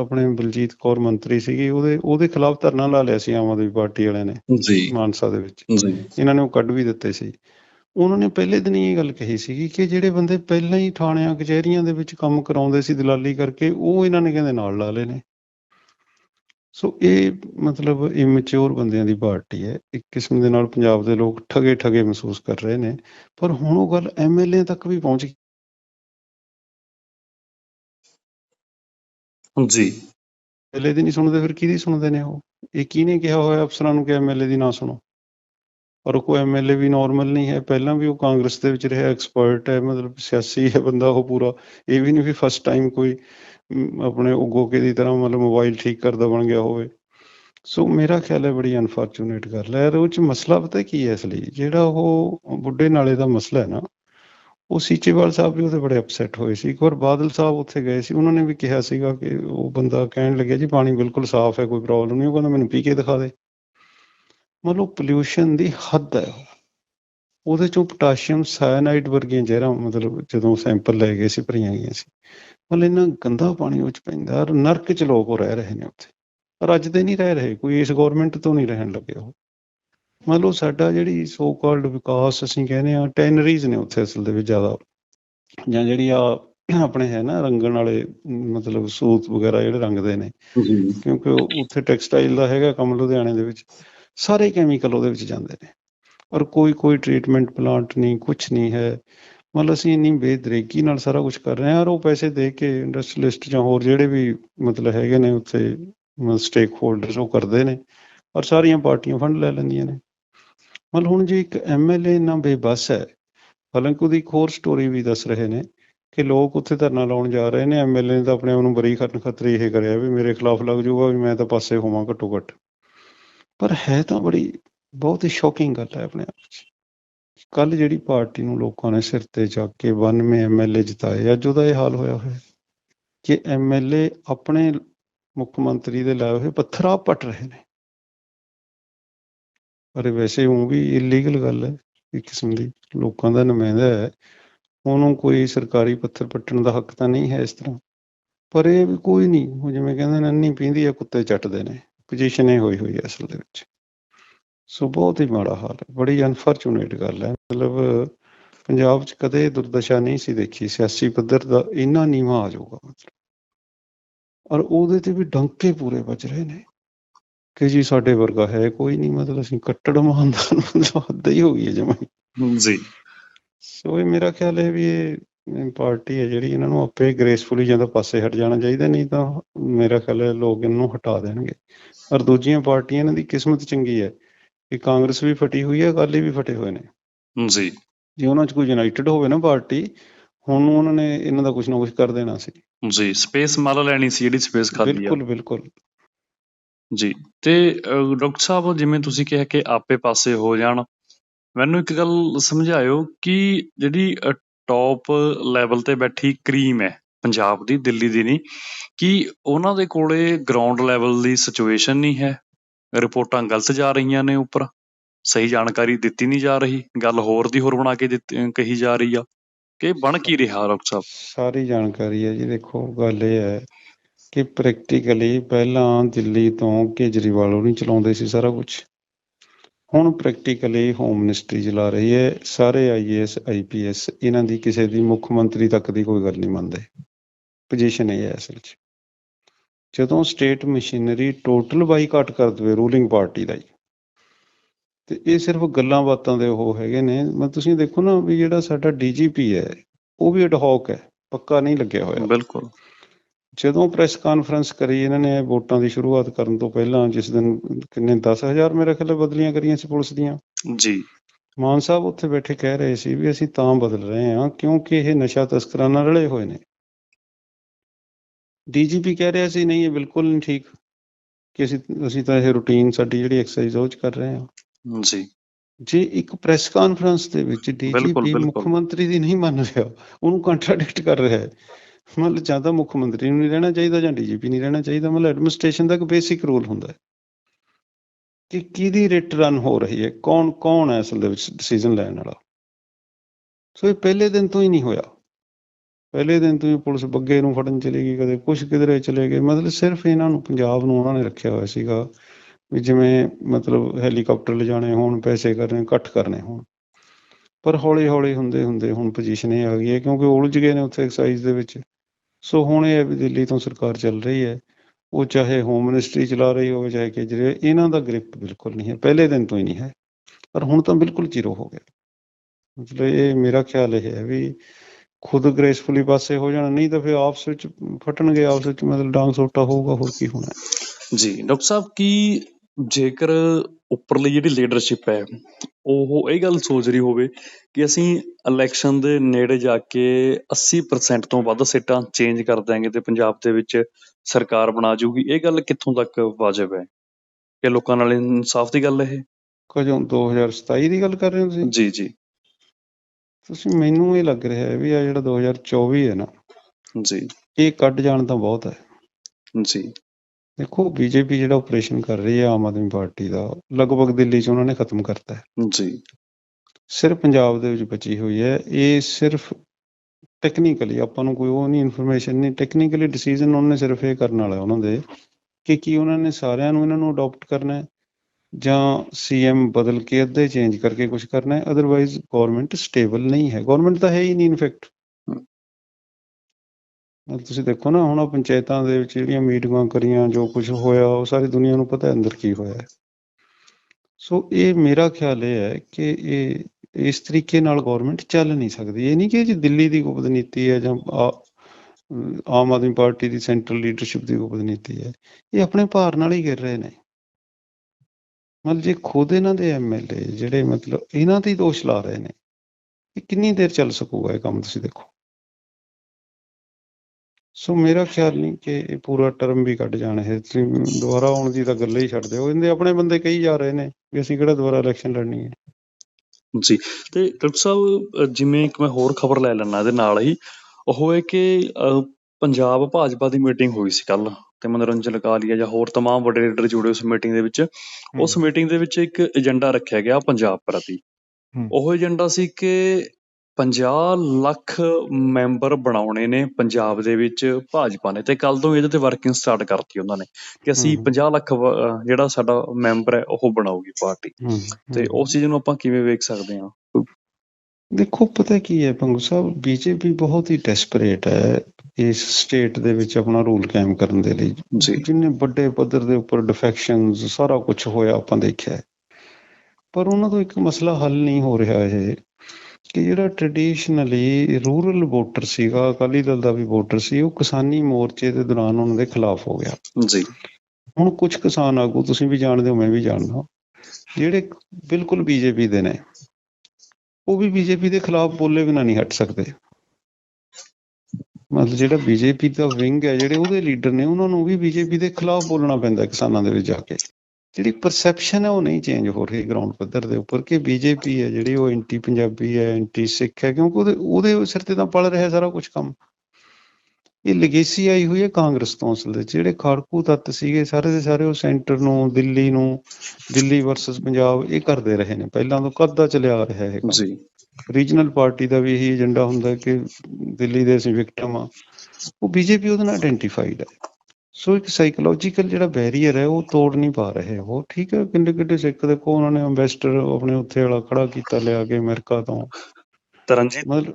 ਆਪਣੇ ਬਲਜੀਤ ਕੌਰ ਮੰਤਰੀ ਸੀਗੀ ਉਹਦੇ ਉਹਦੇ ਖਿਲਾਫ ਧਰਨਾ ਲਾ ਲਿਆ ਸੀ ਆਮ ਆਦਮੀ ਪਾਰਟੀ ਵਾਲਿਆਂ ਨੇ ਜੀ। ਮਾਨਸਾ ਦੇ ਵਿੱਚ। ਜੀ। ਇਹਨਾਂ ਨੇ ਉਹ ਕੱਢ ਵੀ ਦਿੱਤੇ ਸੀ। ਉਹਨਾਂ ਨੇ ਪਹਿਲੇ ਦਿਨ ਹੀ ਇਹ ਗੱਲ ਕਹੀ ਸੀਗੀ ਕਿ ਜਿਹੜੇ ਬੰਦੇ ਪਹਿਲਾਂ ਹੀ ਥਾਣਿਆਂ ਕਚਹਿਰੀਆਂ ਦੇ ਵਿੱਚ ਕੰਮ ਕਰਾਉਂਦੇ ਸੀ ਦਲਾਲੀ ਕਰਕੇ ਉਹ ਇਹਨਾਂ ਨੇ ਕਹਿੰਦੇ ਨਾਲ ਲਾ ਲਏ ਨੇ। ਸੋ ਇਹ ਮਤਲਬ ਇਮੈਚੁਰ ਬੰਦਿਆਂ ਦੀ ਪਾਰਟੀ ਹੈ। ਇੱਕ ਕਿਸਮ ਦੇ ਨਾਲ ਪੰਜਾਬ ਦੇ ਲੋਕ ਠਗੇ ਠਗੇ ਮਹਿਸੂਸ ਕਰ ਰਹੇ ਨੇ। ਪਰ ਹੁਣ ਉਹ ਗੱਲ ਐਮਐਲਏ ਤੱਕ ਵੀ ਪਹੁੰਚ ਜੀ। ਐਮਐਲਏ ਦੀ ਨਹੀਂ ਸੁਣਦੇ, ਫਿਰ ਕਿਹਦੀ ਸੁਣਦੇ ਨੇ ਉਹ? ਇਹ ਕਿਹਨੇ ਕਿਹਾ ਹੋਇਆ ਅਫਸਰਾਂ ਨੂੰ ਕਿ ਐਮਐਲਏ ਦੀ ਨਾ ਸੁਣੋ? ਔਰ ਕੋਈ ਐਮਐਲਏ ਵੀ ਨਾਰਮਲ ਨਹੀਂ ਹੈ। ਪਹਿਲਾਂ ਵੀ ਉਹ ਕਾਂਗਰਸ ਦੇ ਵਿੱਚ ਰਿਹਾ ਐਕਸਪਰਟ ਹੈ, ਮਤਲਬ ਸਿਆਸੀ ਹੈ ਬੰਦਾ ਉਹ ਪੂਰਾ। ਇਹ ਵੀ ਨਹੀਂ ਵੀ ਫਸਟ ਟਾਈਮ ਕੋਈ ਆਪਣੇ ਉਗੋਕੇ ਦੀ ਤਰ੍ਹਾਂ ਮਤਲਬ ਮੋਬਾਈਲ ਠੀਕ ਕਰਦਾ ਬਣ ਗਿਆ ਹੋਵੇ। ਸੋ ਮੇਰਾ ਖਿਆਲ ਹੈ ਬੜੀ ਅਨਫੋਰਚੂਨੇਟ ਗੱਲ ਹੈ। ਉਹ ਚ ਮਸਲਾ ਪਤਾ ਕੀ ਹੈ ਇਸ ਲਈ? ਜਿਹੜਾ ਉਹ ਬੁੱਢੇ ਨਾਲੇ ਦਾ ਮਸਲਾ ਹੈ ਨਾ ਉਹ ਸੀਚੇਵਾਲ ਸਾਹਿਬ ਵੀ ਉਹਦੇ ਬੜੇ ਅਪਸੈਟ ਹੋਏ ਸੀ। ਇੱਕ ਵਾਰ ਬਾਦਲ ਸਾਹਿਬ ਉੱਥੇ ਗਏ ਸੀ, ਉਹਨਾਂ ਨੇ ਵੀ ਕਿਹਾ ਸੀਗਾ ਕਿ ਉਹ ਬੰਦਾ ਕਹਿਣ ਲੱਗਿਆ, ਜੀ, ਪਾਣੀ ਬਿਲਕੁਲ ਸਾਫ਼ ਹੈ, ਕੋਈ ਪ੍ਰੋਬਲਮ ਨਹੀਂ। ਉਹ ਕਹਿੰਦਾ, ਮੈਨੂੰ ਪੀ ਕੇ ਦਿਖਾ ਦੇ। ਮਤਲਬ ਪੋਲਿਊਸ਼ਨ ਦੀ ਹੱਦ ਹੈ ਉਹਦੇ ਚੋਂ ਪੋਟਾਸ਼ੀਅਮ ਸਾਇਨਾਈਡ ਵਰਗੀਆਂ ਜ਼ਹਿਰਾਂ ਮਤਲਬ ਜਦੋਂ ਸੈਂਪਲ ਲੈ ਗਏ ਸੀ, ਭਰੀਆਂ ਗਈਆਂ ਸੀ। ਮਤਲਬ ਇੰਨਾ ਗੰਦਾ ਪਾਣੀ ਉਹ ਚ ਪੈਂਦਾ, ਨਰਕ ਚ ਲੋਕ ਉਹ ਰਹਿ ਰਹੇ ਨੇ ਉੱਥੇ। ਪਰ ਅੱਜ ਦੇ ਨਹੀਂ ਰਹਿ ਰਹੇ, ਕੋਈ ਇਸ ਗਵਰਨਮੈਂਟ ਤੋਂ ਨਹੀਂ ਰਹਿਣ ਲੱਗੇ ਉਹ। ਮੰਨ ਲਓ ਸਾਡਾ ਜਿਹੜੀ ਸੋ ਕਾਲਡ ਵਿਕਾਸ ਅਸੀਂ ਕਹਿੰਦੇ ਆ ਟੈਨਰੀਜ਼ ਨੇ ਉੱਥੇ ਅਸਲ ਦੇ ਵਿੱਚ ਜ਼ਿਆਦਾ। ਜਾਂ ਜਿਹੜੀ ਆ ਆਪਣੇ ਹੈ ਨਾ ਰੰਗਣ ਵਾਲੇ ਮਤਲਬ ਸੂਤ ਵਗੈਰਾ ਜਿਹੜੇ ਰੰਗਦੇ ਨੇ। ਕਿਉਂਕਿ ਉੱਥੇ ਟੈਕਸਟਾਈਲ ਦਾ ਹੈਗਾ ਕੰਮ ਲੁਧਿਆਣੇ ਦੇ ਵਿੱਚ। ਸਾਰੇ ਕੈਮੀਕਲ ਉਹਦੇ ਵਿੱਚ ਜਾਂਦੇ ਨੇ। ਔਰ ਕੋਈ ਕੋਈ ਟ੍ਰੀਟਮੈਂਟ ਪਲਾਂਟ ਨਹੀਂ ਕੁਝ ਨਹੀਂ ਹੈ। ਮਤਲਬ ਅਸੀਂ ਇੰਨੀ ਬੇਦਰੇਗੀ ਨਾਲ ਸਾਰਾ ਕੁਝ ਕਰ ਰਹੇ ਹਾਂ ਔਰ ਉਹ ਪੈਸੇ ਦੇ ਕੇ ਇੰਡਸਟਰੀਲਿਸਟ ਜਾਂ ਹੋਰ ਜਿਹੜੇ ਵੀ ਮਤਲਬ ਹੈਗੇ ਨੇ ਉੱਥੇ ਸਟੇਕ ਹੋਲਡਰਸ ਉਹ ਕਰਦੇ ਨੇ। ਔਰ ਸਾਰੀਆਂ ਪਾਰਟੀਆਂ ਫੰਡ ਲੈ ਲੈਂਦੀਆਂ ਨੇ। ਮਤਲਬ ਹੁਣ ਜੇ ਇੱਕ ਐਮਐਲਏ ਨਾ ਬੇਬਸ ਹੈ ਹਾਲਾਂਕਿ ਉਹਦੀ ਇੱਕ ਹੋਰ ਸਟੋਰੀ ਵੀ ਦੱਸ ਰਹੇ ਨੇ ਕਿ ਲੋਕ ਉੱਥੇ ਧਰਨਾ ਲਾਉਣ ਜਾ ਰਹੇ ਨੇ ਐਮਐਲਏ ਨੇ ਤਾਂ ਆਪਣੇ ਆਪ ਨੂੰ ਬਰੀ ਕਰਨ ਖਤਰੇ ਇਹ ਕਰਿਆ ਵੀ ਮੇਰੇ ਖਿਲਾਫ ਲੱਗ ਜਾਊਗਾ ਵੀ ਮੈਂ ਤਾਂ ਪਾਸੇ ਹੋਵਾਂ ਘੱਟੋ ਘੱਟ। ਪਰ ਹੈ ਤਾਂ ਬੜੀ, ਬਹੁਤ ਹੀ ਸ਼ੌਕਿੰਗ ਗੱਲ ਹੈ ਆਪਣੇ ਆਪ ਵਿੱਚ। ਕੱਲ ਜਿਹੜੀ ਪਾਰਟੀ ਨੂੰ ਲੋਕਾਂ ਨੇ ਸਿਰ ਤੇ ਚੱਕ ਕੇ 92 ਐਮਐਲਏ ਜਿਤਾਏ, ਅੱਜ ਉਹਦਾ ਇਹ ਹਾਲ ਹੋਇਆ ਹੋਇਆ ਕਿ ਐਮਐਲਏ ਆਪਣੇ ਮੁੱਖ ਮੰਤਰੀ ਦੇ ਲਾਏ ਹੋਏ ਪੱਥਰ ਆਪ ਪੱਟ ਰਹੇ ਨੇ। ਪਰ ਵੈਸੇ ਉਹ ਵੀ ਇਲੀਗਲ ਗੱਲ ਹੈ, ਇੱਕ ਕਿਸਮ ਦੀ, ਲੋਕਾਂ ਦਾ ਨੁਮਾਇੰਦਾ ਹੈ। ਉਹਨੂੰ ਕੋਈ ਸਰਕਾਰੀ ਪੱਥਰ ਪੱਟਣ ਦਾ ਹੱਕ ਤਾਂ ਨਹੀਂ ਹੈ ਇਸ ਤਰ੍ਹਾਂ। ਪਰ ਇਹ ਵੀ ਕੋਈ ਨਹੀਂ, ਉਹ ਜਿਵੇਂ ਕਹਿੰਦੇ ਨੇ ਅੰਨੀ ਪੀਂਦੀ ਹੈ ਕੁੱਤੇ ਚੱਟਦੇ ਨੇ। ਪੋਜੀਸ਼ਨ ਇਹ ਹੋਈ ਹੋਈ ਹੈ ਅਸਲ ਦੇ ਵਿੱਚ। ਸੋ ਬਹੁਤ ਹੀ ਮਾੜਾ ਹਾਲ ਹੈ, ਬੜੀ ਅਨਫੋਰਚੂਨੇਟ ਗੱਲ ਹੈ। ਮਤਲਬ ਪੰਜਾਬ 'ਚ ਕਦੇ ਦੁਰਦਸ਼ਾ ਨਹੀਂ ਸੀ ਦੇਖੀ, ਸਿਆਸੀ ਪੱਧਰ ਦਾ ਇੰਨਾ ਨੀਵਾਂ ਆ ਜਾਊਗਾ ਮਤਲਬ। ਔਰ ਉਹਦੇ ਤੇ ਵੀ ਡੰਕੇ ਪੂਰੇ ਵੱਜ ਰਹੇ ਨੇ। ਕਿ ਜੀ ਸਾਡੇ ਵਰਗਾ ਹੈ ਕੋਈ ਨਹੀਂ ਮਤਲਬ ਅਸੀਂ ਕੱਟੜ ਮਹਾਨਦਾਨ ਮਤਲਬ ਹੀ ਹੋ ਗਈ ਹੈ ਜਮਾਈ। ਜੀ। ਸੋ ਇਹ ਮੇਰਾ ਖਿਆਲ ਹੈ ਵੀ ਇਹ ਪਾਰਟੀ ਹੈ ਜਿਹੜੀ ਇਹਨਾਂ ਨੂੰ ਆਪੇ ਗ੍ਰੇਸਫੁਲੀ ਜਾਂ ਤਾਂ ਪਾਸੇ ਹਟ ਜਾਣਾ ਚਾਹੀਦਾ ਨਹੀਂ ਤਾਂ ਮੇਰਾ ਖਿਆਲ ਹੈ ਲੋਕ ਇਹਨਾਂ ਹਟਾ ਦੇਣਗੇ। ਔਰ ਦੂਜੀਆਂ ਪਾਰਟੀਆਂ ਇਹਨਾਂ ਦੀ ਕਿਸਮਤ ਚੰਗੀ ਹੈ ਕਿ ਕਾਂਗਰਸ ਵੀ ਫਟੀ ਹੋਈ ਹੈ ਅਕਾਲੀ ਵੀ ਫਟੇ ਹੋਏ ਨੇ। ਜੀ। ਜੇ ਉਹਨਾਂ 'ਚ ਕੋਈ ਯੂਨਾਈਟਿਡ ਹੋਵੇ ਨਾ ਪਾਰਟੀ ਹੁਣ ਉਹਨਾਂ ਨੇ ਇਹਨਾਂ ਦਾ ਕੁਝ ਨਾ ਕੁਝ ਕਰ ਦੇਣਾ ਸੀ। ਜੀ ਸਪੇਸ ਮਲ ਲੈਣੀ ਸੀ ਜਿਹੜੀ ਸਪੇਸ ਖਾਦੀ ਆ। ਬਿਲਕੁਲ ਬਿਲਕੁਲ। ਜੀ। ਤੇ ਅਹ, ਡਾਕਟਰ ਸਾਹਿਬ ਜਿਵੇਂ ਤੁਸੀਂ ਕਿਹਾ ਕਿ ਆਪੇ ਪਾਸੇ ਹੋ ਜਾਣ ਮੈਨੂੰ ਇੱਕ ਗੱਲ ਸਮਝਾਇਓ ਕਿ ਜਿਹੜੀ ਟੌਪ ਲੈਵਲ ਤੇ ਬੈਠੀ ਕਰੀਮ ਹੈ ਪੰਜਾਬ ਦੀ ਦਿੱਲੀ ਦੀ ਨਹੀਂ ਕਿ ਉਹਨਾਂ ਦੇ ਕੋਲੇ ਗਰਾਊਂਡ ਲੈਵਲ ਦੀ ਸਿਚੁਏਸ਼ਨ ਨਹੀਂ ਹੈ। ਰਿਪੋਰਟਾਂ ਗਲਤ ਜਾ ਰਹੀਆਂ ਨੇ ਉੱਪਰ ਸਹੀ ਜਾਣਕਾਰੀ ਦਿੱਤੀ ਨਹੀਂ ਜਾ ਰਹੀ ਗੱਲ ਹੋਰ ਦੀ ਹੋਰ ਬਣਾ ਕੇ ਦਿੱਤੀ ਕਹੀ ਜਾ ਰਹੀ ਆ। ਕਿ ਬਣ ਕੀ ਰਿਹਾ ਡਾਕਟਰ ਸਾਹਿਬ? ਸਾਰੀ ਜਾਣਕਾਰੀ ਹੈ ਜੀ ਦੇਖੋ ਗੱਲ ਇਹ ਹੈ ਕਿ ਪ੍ਰੈਕਟੀਕਲੀ ਪਹਿਲਾਂ ਦਿੱਲੀ ਤੋਂ ਕੇਜਰੀਵਾਲ ਉਹ ਨਹੀਂ ਚਲਾਉਂਦੇ ਸੀ ਸਾਰਾ ਕੁਝ ਹੁਣ ਪ੍ਰੈਕਟੀਕਲੀ ਹੋਮ ਮਿਨਿਸਟਰੀ ਚਲਾ ਰਹੀ ਹੈ। ਸਾਰੇ ਆਈਏਐਸ ਆਈਪੀਐਸ ਇਹਨਾਂ ਦੀ ਕਿਸੇ ਦੀ ਮੁੱਖ ਮੰਤਰੀ ਤੱਕ ਦੀ ਕੋਈ ਗੱਲ ਨਹੀਂ ਮੰਨਦੇ। ਪੋਜੀਸ਼ਨ ਇਹ ਹੈ ਅਸਲ 'ਚ ਜਦੋਂ ਸਟੇਟ ਮਸ਼ੀਨਰੀ ਟੋਟਲ ਬਾਈਕਾਟ ਕਰ ਦੇਵੇ ਰੂਲਿੰਗ ਪਾਰਟੀ ਦਾ ਹੀ, ਤੇ ਇਹ ਸਿਰਫ ਗੱਲਾਂ ਬਾਤਾਂ ਦੇ ਉਹ ਹੈਗੇ ਨੇ। ਮੈਂ ਤੁਸੀਂ ਦੇਖੋ ਨਾ ਵੀ ਜਿਹੜਾ ਸਾਡਾ ਡੀਜੀਪੀ ਹੈ, ਉਹ ਵੀ ਅਡਹੌਕ ਹੈ, ਪੱਕਾ ਨਹੀਂ ਲੱਗਿਆ ਹੋਇਆ। ਬਿਲਕੁਲ। ਜਦੋਂ ਪ੍ਰੈਸ ਕਾਨਫਰੰਸ ਕਰੀ ਇਹਨਾਂ ਨੇ ਵੋਟਾਂ ਦੀ ਸ਼ੁਰੂਆਤ ਕਰਨ ਤੋਂ ਪਹਿਲਾਂ ਜਿਸ ਦਿਨ ਕਿੰਨੇ 10000 ਮੇਰੇ ਖਿਆਲ ਬਦਲੀਆਂ ਕਰੀਆਂ ਸੀ ਪੁਲਿਸ ਦੀਆਂ। ਜੀ। ਮਾਨ ਸਾਹਿਬ ਉੱਥੇ ਬੈਠੇ ਕਹਿ ਰਹੇ ਸੀ ਵੀ ਅਸੀਂ ਤਾਂ ਬਦਲ ਰਹੇ ਹਾਂ ਕਿਉਂਕਿ ਇਹ ਨਸ਼ਾ ਤਸਕਰਾਂ ਨਾਲ ਰਲੇ ਹੋਏ ਨੇ। ਡੀਜੀਪੀ ਕਹਿ ਰਿਹਾ ਸੀ ਨਹੀਂ ਇਹ ਬਿਲਕੁਲ ਨਹੀਂ ਠੀਕ ਕਿ ਅਸੀਂ ਅਸੀਂ ਤਾਂ ਇਹ ਰੂਟੀਨ ਸਾਡੀ ਜਿਹੜੀ ਐਕਸਰਸਾਈਜ਼ ਉਹ 'ਚ ਕਰ ਰਹੇ ਹਾਂ। ਜੀ। ਜੇ ਇੱਕ ਪ੍ਰੈਸ ਕਾਨਫਰੰਸ ਦੇ ਵਿੱਚ ਡੀਜੀਪੀ ਮੁੱਖ। ਮੰਤਰੀ ਦੀ ਨਹੀਂ ਮੰਨ ਰਿਹਾ ਉਹਨੂੰ ਕੰਟਰਾਡਿਕਟ ਕਰ ਰਿਹਾ ਹੈ। ਮਤਲਬ ਜਾਂ ਤਾਂ ਮੁੱਖ ਮੰਤਰੀ ਨੂੰ ਨਹੀਂ ਰਹਿਣਾ ਚਾਹੀਦਾ ਜਾਂ ਡੀਜੀਪੀ ਨਹੀਂ ਰਹਿਣਾ ਚਾਹੀਦਾ, ਮਤਲਬ ਐਡਮਿਨਿਸਟ੍ਰੇਸ਼ਨ ਦਾ ਇੱਕ ਬੇਸਿਕ ਰੂਲ ਹੁੰਦਾ ਹੈ। ਕਿ ਕਿਹਦੀ ਰਿਟ ਰਨ ਹੋ ਰਹੀ ਹੈ, ਕੌਣ ਕੌਣ ਹੈ ਅਸਲ ਦੇ ਵਿੱਚ ਡਿਸੀਜਨ ਲੈਣ ਵਾਲਾ। ਸੋ ਇਹ ਪਹਿਲੇ ਦਿਨ ਤੋਂ ਹੀ ਨਹੀਂ ਹੋਇਆ। ਪਹਿਲੇ ਦਿਨ ਤੋਂ ਹੀ ਪੁਲਿਸ ਬੱਗੇ ਨੂੰ ਫੜਨ ਚਲੀ ਗਈ, ਕਦੇ ਕੁਛ ਕਿਧਰੇ ਚਲੇ ਗਏ। ਮਤਲਬ ਸਿਰਫ ਇਹਨਾਂ ਨੂੰ, ਪੰਜਾਬ ਨੂੰ ਉਹਨਾਂ ਨੇ ਰੱਖਿਆ ਹੋਇਆ ਸੀਗਾ ਵੀ ਜਿਵੇਂ ਮਤਲਬ ਹੈਲੀਕਾਪਟਰ ਲਿਜਾਣੇ ਹੋਣ, ਪੈਸੇ ਕਰਨੇ, ਇਕੱਠ ਕਰਨੇ ਹੋਣ। ਪਰ ਹੌਲੀ ਹੌਲੀ ਹੁੰਦੇ ਹੁੰਦੇ ਹੁਣ ਪੋਜੀਸ਼ਨ ਇਹ ਆ ਗਈ ਹੈ ਕਿਉਂਕਿ ਉਲਝ ਗਏ ਨੇ ਉੱਥੇ ਐਕਸਾਈਜ਼ ਦੇ ਵਿੱਚ। ਸੋ ਹੁਣ ਇਹ ਵੀ ਦਿੱਲੀ ਤੋਂ ਸਰਕਾਰ ਚੱਲ ਰਹੀ ਹੈ। ਉਹ ਚਾਹੇ ਹੋਮ ਮਿਨਿਸਟਰੀ ਚਲਾ ਰਹੀ ਹੋਵੇ, ਚਾਹੇ ਕੇਜਰੀਵਾਲ ਇਹਨਾਂ ਦਾ ਗ੍ਰਿਪ ਬਿਲਕੁਲ ਨਹੀਂ ਹੈ। ਪਹਿਲੇ ਦਿਨ ਤੋਂ ਹੀ ਨਹੀਂ ਹੈ। ਪਰ ਹੁਣ ਤਾਂ ਬਿਲਕੁਲ ਜ਼ੀਰੋ ਹੋ ਗਿਆ। ਮਤਲਬ ਇਹ ਮੇਰਾ ਖਿਆਲ ਇਹ ਹੈ ਵੀ ਖੁਦ ਗ੍ਰੇਸਫੁਲੀ ਪਾਸੇ ਹੋ ਜਾਣਾ, ਨਹੀਂ ਤਾਂ ਫਿਰ ਆਪਸ ਵਿੱਚ ਫਟਣਗੇ, ਆਪਸ ਵਿੱਚ ਮਤਲਬ ਡਾਂਗ ਸੋਟਾ ਹੋਊਗਾ, ਹੋਰ ਕੀ ਹੋਣਾ। ਜੀ, ਡਾਕਟਰ ਸਾਹਿਬ, ਕੀ ਜੇਕਰ ਉੱਪਰਲੀ ਜਿਹੜੀ ਲੀਡਰਸ਼ਿਪ ਹੈ ਉਹ ਇਹ ਗੱਲ ਸੋਚ ਰਹੀ ਹੋਵੇ ਕਿ ਅਸੀਂ ਇਲੈਕਸ਼ਨ ਦੇ ਨੇੜੇ ਜਾ ਕੇ 80% ਤੋਂ ਵੱਧ ਸੀਟਾਂ ਚੇਂਜ ਕਰ ਦਿਆਂਗੇ ਤੇ ਪੰਜਾਬ ਦੇ ਵਿੱਚ ਸਰਕਾਰ ਬਣਾ ਜਾਊਗੀ ਇਹ ਗੱਲ ਕਿੱਥੋਂ ਤੱਕ ਵਾਜਬ ਹੈ? ਕਿ ਲੋਕਾਂ ਨਾਲ ਇਨਸਾਫ ਦੀ ਗੱਲ ਹੈ ਇਹ? ਕਦੋਂ 2027 ਦੀ ਗੱਲ ਕਰ ਰਹੇ ਹੋ ਤੁਸੀਂ? ਜੀ ਜੀ। ਤੁਸੀਂ ਮੈਨੂੰ ਇਹ ਲੱਗ ਰਿਹਾ ਹੈ ਵੀ ਆ ਜਿਹੜਾ 2024 ਹੈ ਨਾ ਜੀ। ਇਹ ਕੱਢ ਜਾਣ ਤਾਂ ਬਹੁਤ ਹੈ। ਜੀ। ਦੇਖੋ ਬੀਜੇਪੀ ਜਿਹੜਾ ਆਪਰੇਸ਼ਨ ਕਰ ਰਹੀ ਹੈ ਆਮ ਆਦਮੀ ਪਾਰਟੀ ਦਾ ਲਗਭਗ ਦਿੱਲੀ 'ਚ ਉਹਨਾਂ ਨੇ ਖਤਮ ਕਰਤਾ ਹੈ। ਜੀ। ਸਿਰਫ ਪੰਜਾਬ ਦੇ ਵਿੱਚ ਬਚੀ ਹੋਈ ਹੈ। ਇਹ ਸਿਰਫ ਟੈਕਨੀਕਲੀ ਆਪਾਂ ਨੂੰ ਕੋਈ ਉਹ ਨਹੀਂ ਇਨਫੋਰਮੇਸ਼ਨ ਨਹੀਂ ਟੈਕਨੀਕਲੀ ਡਿਸੀਜਨ ਉਹਨਾਂ ਨੇ ਸਿਰਫ ਇਹ ਕਰਨ ਵਾਲਾ ਉਹਨਾਂ ਦੇ ਕਿ ਕੀ ਉਹਨਾਂ ਨੇ ਸਾਰਿਆਂ ਨੂੰ ਇਹਨਾਂ ਨੂੰ ਅਡਾਪਟ ਕਰਨਾ ਹੈ ਜਾਂ ਸੀਐਮ ਬਦਲ ਕੇ ਅੱਧੇ ਚੇਂਜ ਕਰਕੇ ਕੁਝ ਕਰਨਾ ਹੈ। ਅਦਰਵਾਈਜ਼ ਗਵਰਨਮੈਂਟ ਸਟੇਬਲ ਨਹੀਂ ਹੈ। ਗਵਰਨਮੈਂਟ ਤਾਂ ਹੈ ਹੀ ਨਹੀਂ ਇਨਫੈਕਟ ਤੁਸੀਂ ਦੇਖੋ ਨਾ, ਹੁਣ ਆਹ ਪੰਚਾਇਤਾਂ ਦੇ ਵਿੱਚ ਜਿਹੜੀਆਂ ਮੀਟਿੰਗਾਂ ਕਰੀਆਂ, ਜੋ ਕੁਝ ਹੋਇਆ, ਉਹ ਸਾਰੀ ਦੁਨੀਆ ਨੂੰ ਪਤਾ ਹੈ ਅੰਦਰ ਕੀ ਹੋਇਆ ਹੈ। ਸੋ ਇਹ ਮੇਰਾ ਖਿਆਲ ਇਹ ਹੈ ਕਿ ਇਹ ਇਸ ਤਰੀਕੇ ਨਾਲ ਗਵਰਨਮੈਂਟ ਚੱਲ ਨਹੀਂ ਸਕਦੀ। ਇਹ ਨਹੀਂ ਕਿ ਜੀ ਦਿੱਲੀ ਦੀ ਗੁਪਤ ਨੀਤੀ ਹੈ ਜਾਂ ਆ- ਆਮ ਆਦਮੀ ਪਾਰਟੀ ਦੀ ਸੈਂਟਰਲ ਲੀਡਰਸ਼ਿਪ ਦੀ ਗੁਪਤ ਨੀਤੀ ਹੈ। ਇਹ ਆਪਣੇ ਭਾਰ ਨਾਲ ਹੀ ਗਿਰ ਰਹੇ ਨੇ। ਮਤਲਬ ਜੇ ਖੁਦ ਇਹਨਾਂ ਦੇ ਐਮਐਲਏ ਜਿਹੜੇ ਮਤਲਬ ਇਹਨਾਂ ਤੇ ਹੀ ਦੋਸ਼ ਲਾ ਰਹੇ ਨੇ, ਇਹ ਕਿੰਨੀ ਦੇਰ ਚੱਲ ਸਕੂਗਾ ਇਹ ਕੰਮ ਤੁਸੀਂ ਦੇਖੋ? ਸੋ ਮੇਰਾ ਖਿਆਲ ਨਹੀਂ ਕਿ ਇਹ ਪੂਰਾ ਟਰਮ ਵੀ ਕੱਢ ਜਾਣ ਇਹ ਤੁਸੀਂ ਦੁਬਾਰਾ ਆਉਣ ਦੀ ਤਾਂ ਗੱਲ ਹੀ ਛੱਡ ਦਿਓ ਇਹਦੇ ਆਪਣੇ ਬੰਦੇ ਕਹੀ ਜਾ ਰਹੇ ਨੇ ਵੀ ਅਸੀਂ ਕਿਹੜਾ ਦੁਬਾਰਾ ਇਲੈਕਸ਼ਨ ਲੜਨੀ ਹੈ ਜੀ ਤੇ ਡਾਕਟਰ ਸਾਹਿਬ ਅ, ਜਿਵੇਂ ਇੱਕ ਮੈਂ ਹੋਰ ਖਬਰ ਲੈ ਲੈਣਾ ਇਹਦੇ ਨਾਲ ਹੀ ਉਹ ਹੈ ਕਿ ਅ, ਪੰਜਾਬ ਭਾਜਪਾ ਦੀ ਮੀਟਿੰਗ ਹੋਈ ਸੀ ਕੱਲ ਤੇ ਮਨੋਰੰਜਨ ਅਕਾਲੀਆ ਜਾਂ ਹੋਰ तमाम ਵੱਡੇ ਲੀਡਰ ਜੁੜੇ ਉਸ ਮੀਟਿੰਗ ਦੇ ਵਿੱਚ ਉਸ ਮੀਟਿੰਗ ਦੇ ਵਿੱਚ ਇੱਕ ਏਜੰਡਾ ਰੱਖਿਆ ਗਿਆ ਪੰਜਾਬ ਪ੍ਰਤੀ ਹਮ। ਉਹ ਏਜੰਡਾ ਸੀ ਕਿ 50 ਲੱਖ ਮੈਂਬਰ ਬਣਾਉਣੇ ਨੇ ਪੰਜਾਬ ਦੇ ਵਿੱਚ ਭਾਜਪਾ ਨੇ ਤੇ ਕੱਲ ਤੋਂ ਇਹਦੇ ਤੇ ਵਰਕਿੰਗ ਸਟਾਰਟ ਕਰਤੀ ਉਹਨਾਂ ਨੇ ਕਿ ਅਸੀਂ ਹਮ। 50 ਲੱਖ ਜਿਹੜਾ ਸਾਡਾ ਮੈਂਬਰ ਹੈ ਉਹ ਬਣਾਉਗੀ ਪਾਰਟੀ ਤੇ। ਉਸ ਚੀਜ਼ ਨੂੰ ਆਪਾਂ ਕਿਵੇਂ ਵੇਖ ਸਕਦੇ ਹਾਂ ਦੇਖੋ ਪਤਾ ਕੀ ਹੈ ਪੰਗੂ ਸਾਹਿਬ ਬੀਜੇਪੀ ਬਹੁਤ ਹੀ ਡੈਸਪਰੇਟ ਹੈ ਇਸ ਸਟੇਟ ਦੇ ਵਿੱਚ ਆਪਣਾ ਰੂਲ ਕਾਇਮ ਕਰਨ ਦੇ ਲਈ ਜਿੰਨੇ ਵੱਡੇ ਪੱਧਰ ਦੇ ਉੱਪਰ ਡਿਫੈਕਸ਼ਨਸ ਸਾਰਾ ਕੁਝ ਹੋਇਆ ਆਪਾਂ ਦੇਖਿਆ। ਪਰ ਉਹਨਾਂ ਤੋਂ ਇੱਕ ਮਸਲਾ ਹੱਲ ਨਹੀਂ ਹੋ ਰਿਹਾ ਇਹ ਕਿ ਜਿਹੜਾ ਟ੍ਰੈਡੀਸ਼ਨਲੀ ਰੂਰਲ ਵੋਟਰ ਸੀਗਾ ਅਕਾਲੀ ਦਲ ਦਾ ਵੀ ਵੋਟਰ ਸੀ ਉਹ ਕਿਸਾਨੀ ਮੋਰਚੇ ਦੇ ਦੌਰਾਨ ਉਹਨਾਂ ਦੇ ਖਿਲਾਫ ਹੋ ਗਿਆ। ਜੀ। ਹੁਣ ਕੁਝ ਕਿਸਾਨ ਆਗੂ ਤੁਸੀਂ ਵੀ ਜਾਣਦੇ ਹੋ ਮੈਂ ਵੀ ਜਾਣਦਾ ਜਿਹੜੇ ਬਿਲਕੁਲ ਬੀਜੇਪੀ ਦੇ ਨੇ ਉਹ ਵੀ ਬੀਜੇਪੀ ਦੇ ਖਿਲਾਫ ਬੋਲੇ ਬਿਨਾਂ ਨਹੀਂ ਹਟ ਸਕਦੇ। ਮਤਲਬ ਜਿਹੜਾ ਬੀਜੇਪੀ ਦਾ ਵਿੰਗ ਹੈ ਜਿਹੜੇ ਉਹਦੇ ਲੀਡਰ ਨੇ ਉਹਨਾਂ ਨੂੰ ਵੀ ਬੀਜੇਪੀ ਦੇ ਖਿਲਾਫ ਬੋਲਣਾ ਪੈਂਦਾ ਕਿਸਾਨਾਂ ਦੇ ਵਿੱਚ ਜਾ ਕੇ। ਜਿਹੜੀ ਪਰਸੈਪਸ਼ਨ ਹੈ ਉਹ ਨਹੀਂ ਚੇਂਜ ਹੋ ਰਹੀ ਗਰਾਊਂਡ ਪੱਧਰ ਦੇ ਉੱਪਰ ਕਿ ਬੀਜੇਪੀ ਹੈ ਜਿਹੜੀ ਉਹ ਐਂਟੀ ਪੰਜਾਬੀ ਹੈ ਐਂਟੀ ਸਿੱਖ ਹੈ ਕਿਉਂਕਿ ਉਹਦੇ ਉਹਦੇ ਸਿਰ ਤੇ ਤਾਂ ਪਲ ਰਿਹਾ ਸਾਰਾ ਕੁਝ ਕੰਮ। ਇਹ ਲੈਗੇਸੀ ਆਈ ਹੋਈ ਹੈ ਕਾਂਗਰਸ ਤੋਂ ਅਸਲ ਦੇ। ਜਿਹੜੇ ਖਾੜਕੂ ਤੱਤ ਸੀਗੇ ਸਾਰੇ ਦੇ ਸਾਰੇ ਉਹ ਸੈਂਟਰ ਨੂੰ ਦਿੱਲੀ ਨੂੰ ਦਿੱਲੀ ਵਰਸਸ ਪੰਜਾਬ ਇਹ ਕਰਦੇ ਰਹੇ ਨੇ। ਪਹਿਲਾਂ ਤੋਂ ਕਦ ਦਾ ਚੱਲਿਆ ਆ ਰਿਹਾ ਕੰਮ। ਜੀ। ਰੀਜਨਲ ਪਾਰਟੀ ਦਾ ਵੀ ਇਹੀ ਏਜੰਡਾ ਹੁੰਦਾ ਕਿ ਦਿੱਲੀ ਦੇ ਅਸੀਂ ਵਿਕਟਮ ਆ ਉਹ ਬੀਜੇਪੀ ਉਹਦੇ ਨਾਲ ਆਇਡੈਂਟੀਫਾਈਡ ਹੈ। ਸੋ ਇੱਕ ਸਾਈਕੋਲੋਜੀਕਲ ਜਿਹੜਾ ਬੈਰੀਅਰ ਹੈ ਉਹ ਤੋੜ ਨਹੀਂ ਪਾ ਰਹੇ ਉਹ ਠੀਕ ਹੈ? ਕਿੰਨੇ ਕਿੰਨੇ ਸਿੱਖ ਦੇਖੋ ਉਹਨਾਂ ਨੇ ਐਮਬੈਸਡਰ ਆਪਣੇ ਉੱਥੇ ਵਾਲਾ ਖੜਾ ਕੀਤਾ ਲਿਆ ਕੇ ਅਮਰੀਕਾ ਤੋਂ। ਤਰਨਜੀਤ? ਮਤਲਬ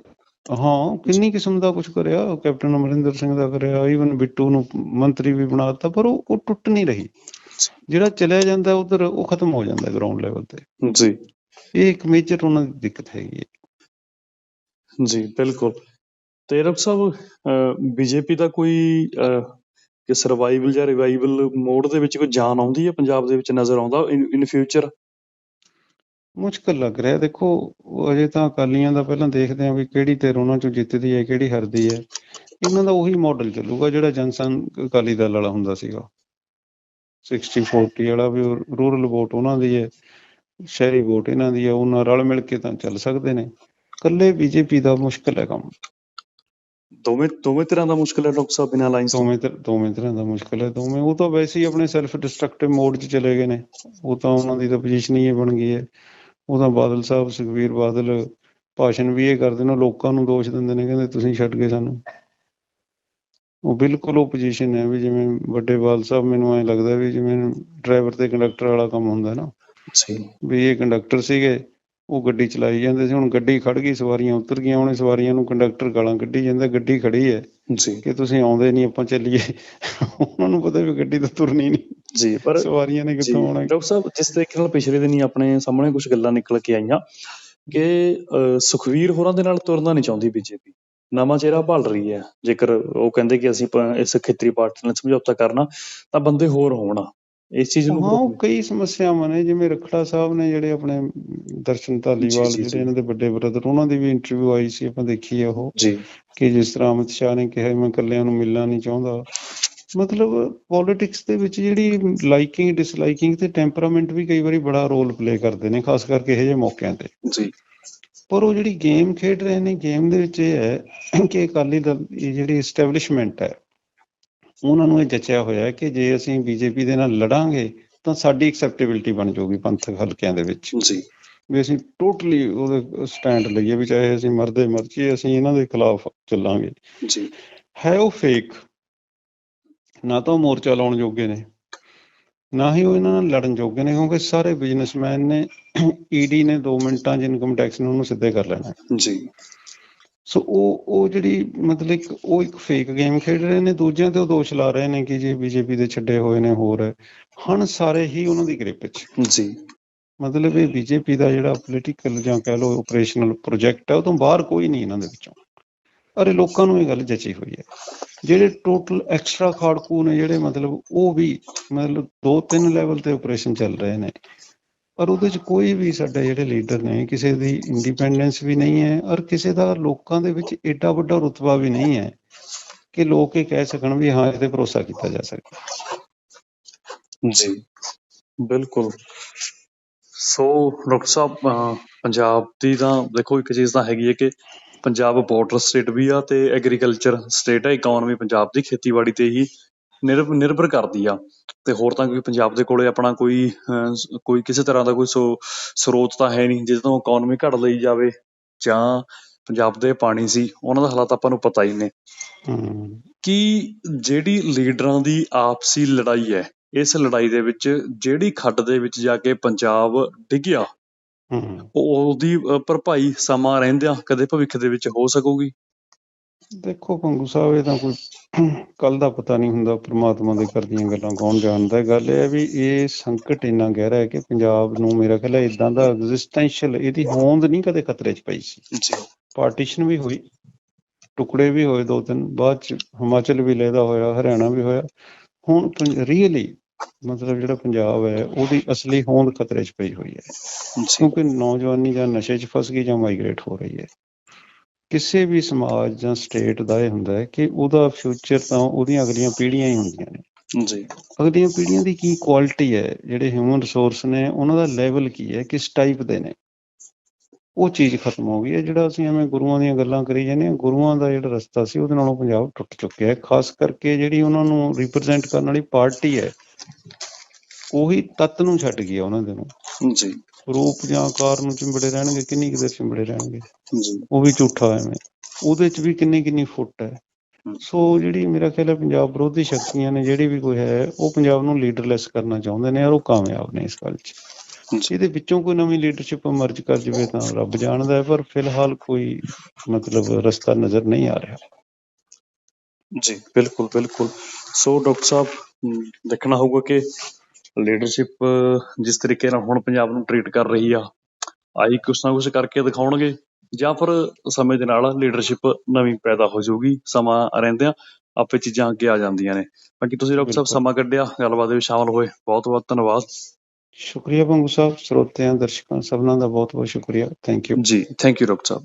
ਹਾਂ ਕਿੰਨੀ ਕਿਸਮ ਦਾ ਕੁਝ ਕਰਿਆ ਕੈਪਟਨ ਅਮਰਿੰਦਰ ਸਿੰਘ ਦਾ ਕਰਿਆ ਈਵਨ ਬਿੱਟੂ ਨੂੰ ਮੰਤਰੀ ਵੀ ਬਣਾ ਦਿੱਤਾ ਪਰ ਉਹ ਉਹ ਟੁੱਟ ਨਹੀਂ ਰਹੀ। ਜਿਹੜਾ ਚਲਿਆ ਜਾਂਦਾ ਉਧਰ ਉਹ ਖਤਮ ਹੋ ਜਾਂਦਾ ਗਰਾਊਂਡ ਲੈਵਲ ਤੇ। ਜੀ। ਇਹ ਇੱਕ ਮੇਜਰ ਉਹਨਾਂ ਦੀ ਦਿੱਕਤ ਹੈਗੀ ਹੈ। ਜੀ ਬਿਲਕੁਲ। ਤੇ ਡਾਕਟਰ ਸਾਹਿਬ ਬੀਜੇਪੀ ਦਾ ਕੋਈ ਕਿ ਸਰਵਾਈਵਲ ਜਾਂ ਰਿਵਾਈਵਲ ਮੋਡ ਦੇ ਵਿੱਚ ਕੋਈ ਜਾਨ ਆਉਂਦੀ ਹੈ ਪੰਜਾਬ ਦੇ ਵਿੱਚ ਨਜ਼ਰ ਆਉਂਦਾ ਇਨ ਫਿਊਚਰ ਮੁਸ਼ਕਲ ਲੱਗ ਰਿਹਾ ਦੇਖੋ, ਅਜੇ ਤਾਂ ਅਕਾਲੀਆਂ ਦਾ ਪਹਿਲਾਂ ਦੇਖਦੇ ਹਾਂ ਵੀ ਕਿਹੜੀ ਧਿਰ ਉਹਨਾਂ ਚੋਂ ਜਿੱਤਦੀ ਹੈ, ਕਿਹੜੀ ਹਾਰਦੀ ਹੈ। ਇਹਨਾਂ ਦਾ ਉਹੀ ਮਾਡਲ ਚੱਲੂਗਾ ਜਿਹੜਾ ਜਨਸੰਘ ਅਕਾਲੀ ਦਲ ਵਾਲਾ ਹੁੰਦਾ ਸੀਗਾ। 60 40 ਵਾਲਾ ਵੀ ਰੂਰਲ ਵੋਟ ਉਹਨਾਂ ਦੀ ਹੈ, ਸ਼ਹਿਰੀ ਵੋਟ ਇਹਨਾਂ ਦੀ ਹੈ। ਉਹਨਾਂ ਰਲ ਮਿਲ ਕੇ ਤਾਂ ਚੱਲ ਸਕਦੇ ਨੇ। ਇਕੱਲੇ ਬੀਜੇਪੀ ਦਾ ਮੁਸ਼ਕਲ ਹੈ ਕੰਮ। ਦੋਵੇਂ ਦੋਵੇਂ ਤਰ੍ਹਾਂ ਦਾ ਮੁਸ਼ਕਲ ਹੈ ਡਾਕਟਰ ਸਾਹਿਬ ਬਿਨਾਂ ਅਲਾਈਅੰਸ ਤੋਂ? ਦੋਵੇਂ ਤਰ੍ਹਾਂ ਦੋਵੇਂ ਤਰ੍ਹਾਂ ਦਾ ਮੁਸ਼ਕਲ ਹੈ ਦੋਵੇਂ। ਉਹ ਤਾਂ ਵੈਸੇ ਹੀ ਆਪਣੇ ਸੈਲਫ ਡਿਸਟਰਕਟਿਵ ਮੋਡ 'ਚ ਚਲੇ ਗਏ ਨੇ। ਉਹ ਤਾਂ ਉਹਨਾਂ ਦੀ ਤਾਂ ਪੋਜੀਸ਼ਨ ਹੀ ਬਣ ਗਈ ਹੈ। ਉਹ ਤਾਂ ਬਾਦਲ ਸਾਹਿਬ ਸੁਖਬੀਰ ਬਾਦਲ ਭਾਸ਼ਣ ਵੀ ਇਹ ਕਰਦੇ ਨੇ ਲੋਕਾਂ ਨੂੰ ਦੋਸ਼ ਦਿੰਦੇ ਨੇ ਕਹਿੰਦੇ ਤੁਸੀਂ ਛੱਡ ਗਏ ਸਾਨੂੰ। ਉਹ ਬਿਲਕੁਲ ਉਹ ਪੋਜੀਸ਼ਨ ਹੈ ਵੀ ਜਿਵੇਂ ਵੱਡੇ ਬਾਦਲ ਸਾਹਿਬ ਮੈਨੂੰ ਐਂ ਲੱਗਦਾ ਵੀ ਜਿਵੇਂ ਡਰਾਈਵਰ ਤੇ ਕੰਡਕਟਰ ਵਾਲਾ ਕੰਮ ਹੁੰਦਾ ਨਾ। ਜੀ ਵੀ ਇਹ ਕੰਡਕਟਰ ਸੀਗੇ ਉਹ ਗੱਡੀ ਚਲਾਈ ਜਾਂਦੇ ਸੀ ਹੁਣ ਗੱਡੀ ਖੜ ਗਈ ਸਵਾਰੀਆਂ ਉਤਰ ਗਈਆਂ ਉਹਨੇ ਸਵਾਰੀਆਂ ਨੂੰ ਕੰਡਕਟਰ ਗਾਲਾਂ ਕੱਢੀ ਜਾਂਦਾ ਗੱਡੀ ਖੜੀ ਹੈ। ਜੀ। ਕਿ ਤੁਸੀਂ ਆਉਂਦੇ ਨਹੀਂ ਆਪਾਂ ਚੱਲੀਏ। ਉਹਨਾਂ ਨੂੰ ਪਤਾ ਵੀ ਗੱਡੀ ਤਾਂ ਤੁਰਨੀ ਨਹੀਂ। ਜੀ ਪਰ ਸਵਾਰੀਆਂ ਨੇ ਕਿੱਥੋਂ ਆਉਣਾ? ਡਾਕਟਰ ਸਾਹਿਬ ਜਿਸ ਤਰੀਕੇ ਨਾਲ ਪਿਛਲੇ ਦਿਨੀ ਆਪਣੇ ਸਾਹਮਣੇ ਕੁਝ ਗੱਲਾਂ ਨਿਕਲ ਕੇ ਆਈਆਂ ਕਿ ਸੁਖਵੀਰ ਹੋਰਾਂ ਦੇ ਨਾਲ ਤੁਰਨਾ ਨਹੀਂ ਚਾਹੁੰਦੀ ਬੀਜੇਪੀ। ਨਵਾਂ ਚਿਹਰਾ ਭਾਲ ਰਹੀ ਹੈ। ਜੇਕਰ ਉਹ ਕਹਿੰਦੇ ਕਿ ਅਸੀਂ ਇਸ ਖੇਤਰੀ ਪਾਰਟੀ ਨਾਲ ਸਮਝੌਤਾ ਕਰਨਾ ਤਾਂ ਬੰਦੇ ਹੋਰ ਹੋਣ। ਇਸ ਚੀਜ਼ ਨੂੰ ਹਾਂ ਕਈ ਸਮੱਸਿਆਵਾਂ ਨੇ ਜਿਵੇਂ ਰਖੜਾ ਸਾਹਿਬ ਨੇ ਜਿਹੜੇ ਆਪਣੇ ਦਰਸ਼ਨ ਧਾਲੀਵਾਲ ਜਿਹੜੇ ਇਹਨਾਂ ਦੇ ਵੱਡੇ ਬ੍ਰਦਰ ਉਹਨਾਂ ਦੀ ਵੀ ਇੰਟਰਵਿਊ ਆਈ ਸੀ ਆਪਾਂ ਦੇਖੀ ਉਹ। ਜੀ। ਕਿ ਜਿਸ ਤਰ੍ਹਾਂ ਅਮਿਤ ਸ਼ਾਹ ਨੇ ਕਿਹਾ ਮੈਂ ਇਕੱਲਿਆਂ ਨੂੰ ਮਿਲਣਾ ਨਹੀਂ ਚਾਹੁੰਦਾ। ਮਤਲਬ ਪੋਲਿਟਿਕਸ ਦੇ ਵਿੱਚ ਜਿਹੜੀ ਲਾਈਕਿੰਗ ਡਿਸਲਾਈਕਿੰਗ ਤੇ ਟੈਂਪਰਾਮੈਂਟ ਵੀ ਕਈ ਵਾਰੀ ਬੜਾ ਰੋਲ ਪਲੇ ਕਰਦੇ ਨੇ ਖਾਸ ਕਰਕੇ ਇਹੋ ਜਿਹੇ ਮੌਕਿਆਂ ਤੇ। ਜੀ। ਪਰ ਉਹ ਜਿਹੜੀ ਗੇਮ ਖੇਡ ਰਹੇ ਨੇ ਗੇਮ ਦੇ ਵਿੱਚ ਇਹ ਹੈ ਕਿ ਅਕਾਲੀ ਦਲ ਇਹ ਜਿਹੜੀ ਐਸਟੈਬਲਿਸ਼ਮੈਂਟ ਹੈ ਉਹਨਾਂ ਨੂੰ ਇਹ ਜਚਿਆ ਹੋਇਆ ਕਿ ਜੇ ਅਸੀਂ ਬੀਜੇਪੀ ਦੇ ਨਾਲ ਲੜਾਂਗੇ ਤਾਂ ਸਾਡੀ ਐਕਸੈਪਟੇਬਿਲਟੀ ਬਣ ਜਾਊਗੀ ਪੰਥਕ ਹਲਕਿਆਂ ਦੇ ਵਿੱਚ। ਜੀ। ਵੀ ਅਸੀਂ ਟੋਟਲੀ ਉਹਦੇ ਸਟੈਂਡ ਲਈਏ ਵੀ ਚਾਹੇ ਅਸੀਂ ਮਰਦੇ ਮਰਚੀ ਅਸੀਂ ਇਹਨਾਂ ਦੇ ਖਿਲਾਫ ਚੱਲਾਂਗੇ। ਜੀ। ਹੈ ਉਹ ਫੇਕ ਨਾ ਤਾਂ ਮੋਰਚਾ ਲਾਉਣ ਜੋਗੇ ਨੇ ਨਾ ਹੀ ਉਹ ਇਹਨਾਂ ਨਾਲ ਲੜਨ ਜੋਗੇ ਨੇ ਕਿਉਂਕਿ ਸਾਰੇ ਬਿਜ਼ਨਸਮੈਨ ਨੇ ਈਡੀ ਨੇ 2 ਮਿੰਟਾਂ 'ਚ ਇਨਕਮ ਟੈਕਸ ਨੂੰ ਉਹਨੂੰ ਸਿੱਧੇ ਕਰ ਲੈਣਾ। ਜੀ। ਸੋ ਉਹ ਉਹ ਜਿਹੜੀ ਮਤਲਬ ਇੱਕ ਉਹ ਇੱਕ ਫੇਕ ਗੇਮ ਖੇਡ ਰਹੇ ਨੇ ਦੂਜਿਆਂ ਤੇ ਉਹ ਦੋਸ਼ ਲਾ ਰਹੇ ਨੇ ਕਿ ਜੀ ਬੀਜੇਪੀ ਦੇ ਛੱਡੇ ਹੋਏ ਨੇ ਹੋਰ। ਹੈ ਹਨ ਸਾਰੇ ਹੀ ਉਹਨਾਂ ਦੀ ਗ੍ਰਿਪ 'ਚ ਜੀ। ਮਤਲਬ ਇਹ ਬੀਜੇਪੀ ਦਾ ਜਿਹੜਾ ਪੋਲੀਟੀਕਲ ਜਾਂ ਕਹਿ ਲਓ ਆਪਰੇਸ਼ਨਲ ਪ੍ਰੋਜੈਕਟ ਹੈ ਉਹ ਤੋਂ ਬਾਹਰ ਕੋਈ ਨਹੀਂ ਇਹਨਾਂ ਦੇ ਵਿੱਚੋਂ। ਅਰੇ ਲੋਕਾਂ ਨੂੰ ਇਹ ਗੱਲ ਜਚੀ ਹੋਈ ਹੈ। ਜਿਹੜੇ ਟੋਟਲ ਐਕਸਟਰਾ ਖਾੜਕੂ ਨੇ ਜਿਹੜੇ ਮਤਲਬ ਉਹ ਵੀ ਮਤਲਬ ਦੋ ਤਿੰਨ ਲੈਵਲ ਤੇ ਆਪਰੇਸ਼ਨ ਚੱਲ ਰਹੇ ਨੇ। ਪਰ ਉਹਦੇ ਚ ਕੋਈ ਵੀ ਸਾਡੇ ਜਿਹੜੇ ਲੀਡਰ ਨੇ, ਕਿਸੇ ਦੀ ਇੰਡੀਪੈਂਡੈਂਸ ਵੀ ਨਹੀਂ ਹੈ ਔਰ ਕਿਸੇ ਦਾ ਲੋਕਾਂ ਦੇ ਵਿੱਚ ਏਡਾ ਵੱਡਾ ਰੁਤਬਾ ਵੀ ਨਹੀਂ ਹੈ ਕਿ ਲੋਕ ਇਹ ਕਹਿ ਸਕਣ ਵੀ ਹਾਂ, ਇਹਦੇ ਭਰੋਸਾ ਕੀਤਾ ਜਾ ਸਕਦਾ। ਜੀ, ਬਿਲਕੁਲ। ਸੋ ਡਾਕਟਰ ਸਾਹਿਬ ਪੰਜਾਬ ਦੀ ਤਾਂ ਦੇਖੋ ਇੱਕ ਚੀਜ਼ ਤਾਂ ਹੈਗੀ ਹੈ ਕਿ ਪੰਜਾਬ ਬਾਰਡਰ ਸਟੇਟ ਵੀ ਆ ਤੇ ਐਗਰੀਕਲਚਰ ਸਟੇਟ ਹੈ ਇਕਨੋਮੀ ਪੰਜਾਬ ਦੀ ਖੇਤੀਬਾੜੀ ਤੇ ਹੀ ਨਿਰਭ ਨਿਰਭਰ ਕਰਦੀ ਆ। ਤੇ ਹੋਰ ਤਾਂ ਕੋਈ ਪੰਜਾਬ ਦੇ ਕੋਲੇ ਆਪਣਾ ਕੋਈ ਕੋਈ ਕਿਸੇ ਤਰ੍ਹਾਂ ਦਾ ਕੋਈ ਸੋ ਸਰੋਤ ਤਾਂ ਹੈ ਨਹੀਂ ਜਿਸ ਤੋਂ ਇਕਨੋਮੀ ਘੜ ਲਈ ਜਾਵੇ ਜਾਂ ਪੰਜਾਬ ਦੇ ਪਾਣੀ ਸੀ ਉਹਨਾਂ ਦਾ ਹਾਲਾਤ ਆਪਾਂ ਨੂੰ ਪਤਾ ਹੀ ਨੇ। ਕਿ ਜਿਹੜੀ ਲੀਡਰਾਂ ਦੀ ਆਪਸੀ ਲੜਾਈ ਹੈ ਇਸ ਲੜਾਈ ਦੇ ਵਿੱਚ ਜਿਹੜੀ ਖੱਡ ਦੇ ਵਿੱਚ ਜਾ ਕੇ ਪੰਜਾਬ ਡਿੱਗਿਆ ਉਹਦੀ ਭਰਪਾਈ ਸਮਾਂ ਰਹਿੰਦਿਆਂ ਕਦੇ ਭਵਿੱਖ ਦੇ ਵਿੱਚ ਹੋ ਸਕੂਗੀ? ਦੇਖੋ ਪੰਗੂ ਸਾਹਿਬ ਇਹ ਤਾਂ ਕੋਈ ਕੱਲ ਦਾ ਪਤਾ ਨਹੀਂ ਹੁੰਦਾ ਪ੍ਰਮਾਤਮਾ ਦੇ ਕਰਦੀਆਂ ਗੱਲਾਂ ਕੌਣ ਜਾਣਦਾ ਹੈ। ਗੱਲ ਇਹ ਹੈ ਵੀ ਇਹ ਸੰਕਟ ਇੰਨਾ ਗਹਿਰਾ ਹੈ ਕਿ ਪੰਜਾਬ ਨੂੰ ਮੇਰਾ ਖਿਆਲ ਹੈ ਇਦਾਂ ਦਾ ਐਗਜ਼ਿਸਟੈਂਸ਼ੀਅਲ ਇਹਦੀ ਹੋਂਦ ਨਹੀਂ ਕਦੇ ਖਤਰੇ 'ਚ ਪਈ ਸੀ। ਜੀ। ਪਾਰਟੀਸ਼ਨ ਵੀ ਹੋਈ ਟੁਕੜੇ ਵੀ ਹੋਏ ਦੋ ਤਿੰਨ ਬਾਅਦ 'ਚ ਹਿਮਾਚਲ ਵੀ ਲੈਦਾ ਹੋਇਆ ਹਰਿਆਣਾ ਵੀ ਹੋਇਆ। ਹੁਣ ਰੀਅਲੀ ਮਤਲਬ ਜਿਹੜਾ ਪੰਜਾਬ ਹੈ ਉਹਦੀ ਅਸਲੀ ਹੋਂਦ ਖਤਰੇ 'ਚ ਪਈ ਹੋਈ ਹੈ। ਕਿਉਂਕਿ ਨੌਜਵਾਨੀ ਜਾਂ ਨਸ਼ੇ 'ਚ ਫਸ ਗਈ ਜਾਂ ਮਾਈਗ੍ਰੇਟ ਹੋ ਰਹੀ ਹੈ। ਕਿਸੇ ਵੀ ਸਮਾਜ ਜਾਂ ਸਟੇਟ ਦਾ ਇਹ ਹੁੰਦਾ ਹੈ ਕਿ ਉਹਦਾ ਫਿਊਚਰ ਤਾਂ ਉਹਦੀਆਂ ਅਗਲੀਆਂ ਪੀੜ੍ਹੀਆਂ ਹੀ ਹੁੰਦੀਆਂ ਨੇ। ਜੀ। ਅਗਲੀਆਂ ਪੀੜ੍ਹੀਆਂ ਦੀ ਕੀ ਕੁਆਲਿਟੀ ਹੈ? ਜਿਹੜੇ ਹਿਊਮਨ ਰਿਸੋਰਸ ਨੇ ਉਹਨਾਂ ਦਾ ਲੈਵਲ ਕੀ ਹੈ? ਕਿਸ ਟਾਈਪ ਦੇ ਨੇ? ਉਹ ਚੀਜ਼ ਖਤਮ ਹੋ ਗਈ ਹੈ। ਜਿਹੜਾ ਅਸੀਂ ਐਵੇਂ ਗੁਰੂਆਂ ਦੀਆਂ ਗੱਲਾਂ ਕਰੀ ਜਾਂਦੇ ਹਾਂ ਗੁਰੂਆਂ ਦਾ ਜਿਹੜਾ ਰਸਤਾ ਸੀ ਉਹਦੇ ਨਾਲੋਂ ਪੰਜਾਬ ਟੁੱਟ ਚੁੱਕਿਆ ਹੈ। ਖਾਸ ਕਰਕੇ ਜਿਹੜੀ ਉਹਨਾਂ ਨੂੰ ਰਿਪਰੈਜ਼ੈਂਟ ਕਰਨ ਵਾਲੀ ਪਾਰਟੀ ਹੈ ਉਹੀ ਤੱਤ ਨੂੰ ਛੱਡ ਗਈ ਹੈ ਉਹਨਾਂ ਦੇ ਨੂੰ। ਜੀ। ਰੂਪ ਜਾਂ ਆਕਾਰ ਨੂੰ ਚਿੰਬੜੇ ਰਹਿਣਗੇ ਕਿੰਨੀ ਕੁ ਦੇਰ ਚਿੰਬੜੇ ਰਹਿਣਗੇ? ਜੀ। ਉਹ ਵੀ ਝੂਠਾ ਐਵੇਂ। ਉਹਦੇ ਚ ਵੀ ਕਿੰਨੀ ਕਿੰਨੀ ਫੁੱਟ ਹੈ। ਸੋ ਜਿਹੜੀ ਮੇਰਾ ਖਿਆਲ ਹੈ ਪੰਜਾਬ ਵਿਰੋਧੀ ਸ਼ਕਤੀਆਂ ਨੇ ਜਿਹੜੀ ਵੀ ਕੋਈ ਹੈ ਉਹ ਪੰਜਾਬ ਨੂੰ ਲੀਡਰਲੈਸ ਕਰਨਾ ਚਾਹੁੰਦੇ ਨੇ ਔਰ ਉਹ ਕਾਮਯਾਬ ਨੇ ਇਸ ਗੱਲ 'ਚ। ਇਹਦੇ ਵਿੱਚੋਂ ਕੋਈ ਨਵੀਂ ਲੀਡਰਸ਼ਿਪ ਇਮਰਜ ਕਰ ਜਵੇ ਤਾਂ ਰੱਬ ਜਾਣਦਾ ਹੈ ਪਰ ਫਿਲਹਾਲ ਕੋਈ ਮਤਲਬ ਰਸਤਾ ਨਜ਼ਰ ਨਹੀਂ ਆ ਰਿਹਾ। ਜੀ ਬਿਲਕੁਲ ਬਿਲਕੁਲ। ਸੋ ਡਾਕਟਰ ਸਾਹਿਬ ਦੇਖਣਾ ਹੋਊਗਾ ਕਿ ਲੀਡਰਸ਼ਿਪ ਜਿਸ ਤਰੀਕੇ ਨਾਲ ਹੁਣ ਪੰਜਾਬ ਨੂੰ ਟਰੀਟ ਕਰ ਰਹੀ ਆ ਆਈ ਕੁਛ ਨਾ ਕੁਛ ਕਰਕੇ ਦਿਖਾਉਣਗੇ ਜਾਂ ਫਿਰ ਸਮੇਂ ਦੇ ਨਾਲ ਲੀਡਰਸ਼ਿਪ ਨਵੀਂ ਪੈਦਾ ਹੋ ਜਾਊਗੀ ਸਮਾਂ ਰਹਿੰਦਿਆਂ ਆਪੇ ਚੀਜ਼ਾਂ ਅੱਗੇ ਆ ਜਾਂਦੀਆਂ ਨੇ। ਬਾਕੀ ਤੁਸੀਂ ਡਾਕਟਰ ਸਾਹਿਬ। ਸਮਾਂ ਕੱਢਿਆ ਗੱਲਬਾਤ ਵਿੱਚ ਸ਼ਾਮਲ ਹੋਏ ਬਹੁਤ ਬਹੁਤ ਧੰਨਵਾਦ। ਸ਼ੁਕਰੀਆ ਪੰਗੂ ਸਾਹਿਬ ਸਰੋਤਿਆਂ ਦਰਸ਼ਕਾਂ ਸਭਨਾਂ ਦਾ ਬਹੁਤ ਬਹੁਤ ਸ਼ੁਕਰੀਆ। ਥੈਂਕ ਯੂ ਜੀ ਥੈਂਕ ਯੂ ਡਾਕਟਰ ਸਾਹਿਬ।